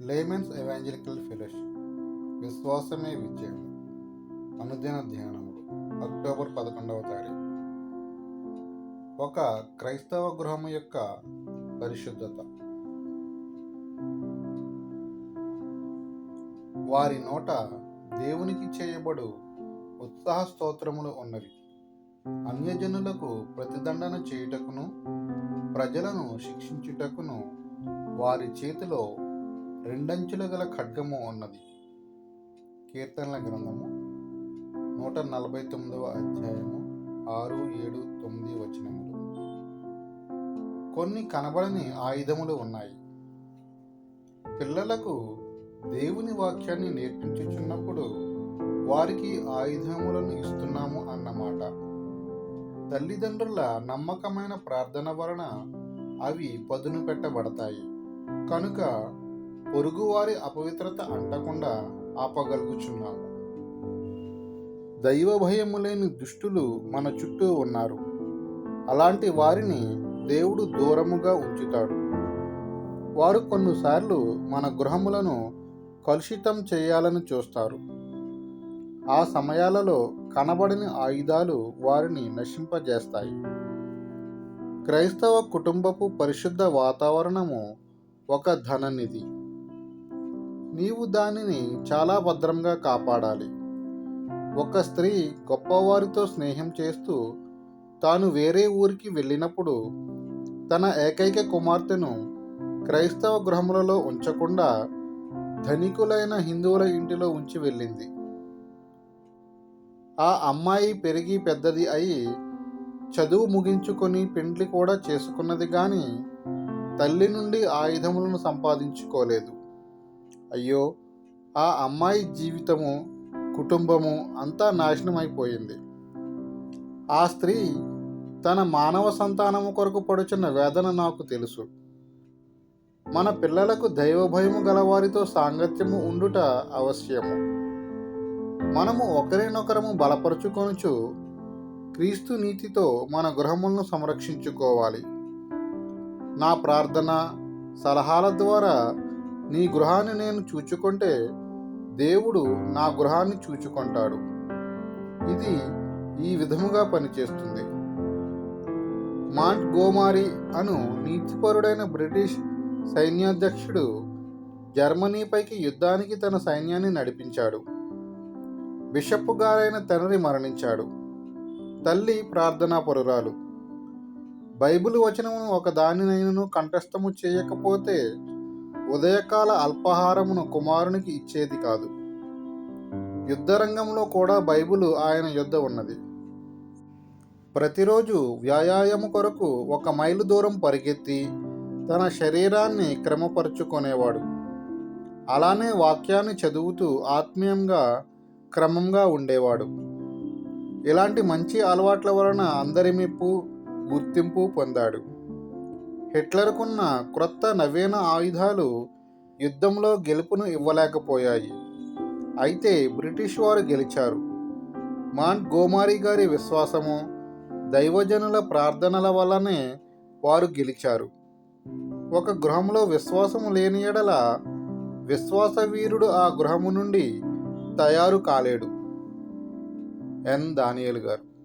Laymen's evangelical fellowship విశ్వాసమే విద్య అనుదిన ధ్యానముడు October పదకొండవ తారీఖు ఒక క్రైస్తవ గృహము యొక్క పరిశుద్ధత వారి నోట దేవునికి చేయబడు ఉత్సాహ స్తోత్రములు ఉన్నవి అన్యజనులకు ప్రతిదండన చేయుటకును ప్రజలను శిక్షించుటకును వారి చేతిలో రెండంచుల గల ఖడ్గము ఉన్నది. కీర్తనల గ్రంథము నూట నలభై తొమ్మిదవ అధ్యాయము ఆరు ఏడు తొమ్మిది వచనములు. కొన్ని కనబడని ఆయుధములు ఉన్నాయి. పిల్లలకు దేవుని వాక్యాన్ని నేర్పించుచున్నప్పుడు వారికి ఆయుధములను ఇస్తున్నాము అన్నమాట. తల్లిదండ్రుల నమ్మకమైన ప్రార్థన వలన అవి పదును పెట్టబడతాయి కనుక పొరుగువారి అపవిత్రత అంటకుండా ఆపగలుగుచున్నాము. దైవ భయము లేని దుష్టులు మన చుట్టూ ఉన్నారు. అలాంటి వారిని దేవుడు దూరముగా ఉంచుతాడు. వారు కొన్నిసార్లు మన గృహములను కలుషితం చేయాలని చూస్తారు. ఆ సమయాలలో కనబడని ఆయుధాలు వారిని నశింపజేస్తాయి. క్రైస్తవ కుటుంబపు పరిశుద్ధ వాతావరణము ఒక ధననిధి. నీవు దానిని చాలా భద్రంగా కాపాడాలి. ఒక స్త్రీ గొప్పవారితో స్నేహం చేస్తూ తాను వేరే ఊరికి వెళ్ళినప్పుడు తన ఏకైక కుమార్తెను క్రైస్తవ గృహములలో ఉంచకుండా ధనికులైన హిందువుల ఇంటిలో ఉంచి వెళ్ళింది. ఆ అమ్మాయి పెరిగి పెద్దది అయి చదువు ముగించుకొని పెండ్లి కూడా చేసుకున్నది కానీ తల్లి నుండి ఆయుధములను సంపాదించుకోలేదు. అయ్యో ఆ అమ్మాయి జీవితము కుటుంబము అంతా నాశనమైపోయింది. ఆ స్త్రీ తన మానవ సంతానము కొరకు పడుచున్న వేదన నాకు తెలుసు. మన పిల్లలకు దైవభయము గలవారితో సాంగత్యము ఉండుట అవశ్యము. మనము ఒకరినొకరము బలపరుచుకొనుచు క్రీస్తు నీతితో మన గృహములను సంరక్షించుకోవాలి. నా ప్రార్థన సలహాల ద్వారా నీ గృహాన్ని నేను చూచుకుంటే దేవుడు నా గృహాన్ని చూచుకుంటాడు. ఇది ఈ విధముగా పనిచేస్తుంది. మాంట్ గోమారి అను నీతిపరుడైన బ్రిటిష్ సైన్యాధ్యక్షుడు జర్మనీపైకి యుద్ధానికి తన సైన్యాన్ని నడిపించాడు. బిషప్ గారైన తండ్రి మరణించాడు. తల్లి ప్రార్థనా పరురాలు. బైబిల్ వచనమును ఒక దానినైనను కంఠస్థము చేయకపోతే ఉదయకాల అల్పాహారమును కుమారునికి ఇచ్చేది కాదు. యుద్ధరంగంలో కూడా బైబులు ఆయన యుద్ధ ఉన్నది. ప్రతిరోజు వ్యాయామం కొరకు ఒక మైలు దూరం పరిగెత్తి తన శరీరాన్ని క్రమపరుచుకునేవాడు. అలానే వాక్యాన్ని చదువుతూ ఆత్మీయంగా క్రమంగా ఉండేవాడు. ఇలాంటి మంచి అలవాట్ల వలన అందరి మెప్పు గుర్తింపు పొందాడు. హిట్లర్కున్న క్రొత్త నవీన ఆయుధాలు యుద్ధంలో గెలుపును ఇవ్వలేకపోయాయి. అయితే బ్రిటిష్ వారు గెలిచారు. మాంట్ గోమారి గారి విశ్వాసము దైవజనుల ప్రార్థనల వల్లనే వారు గెలిచారు. ఒక గృహంలో విశ్వాసము లేని ఎడల విశ్వాసవీరుడు ఆ గృహము నుండి తయారు కాలేడు. ఎన్. దానియల్ గారు.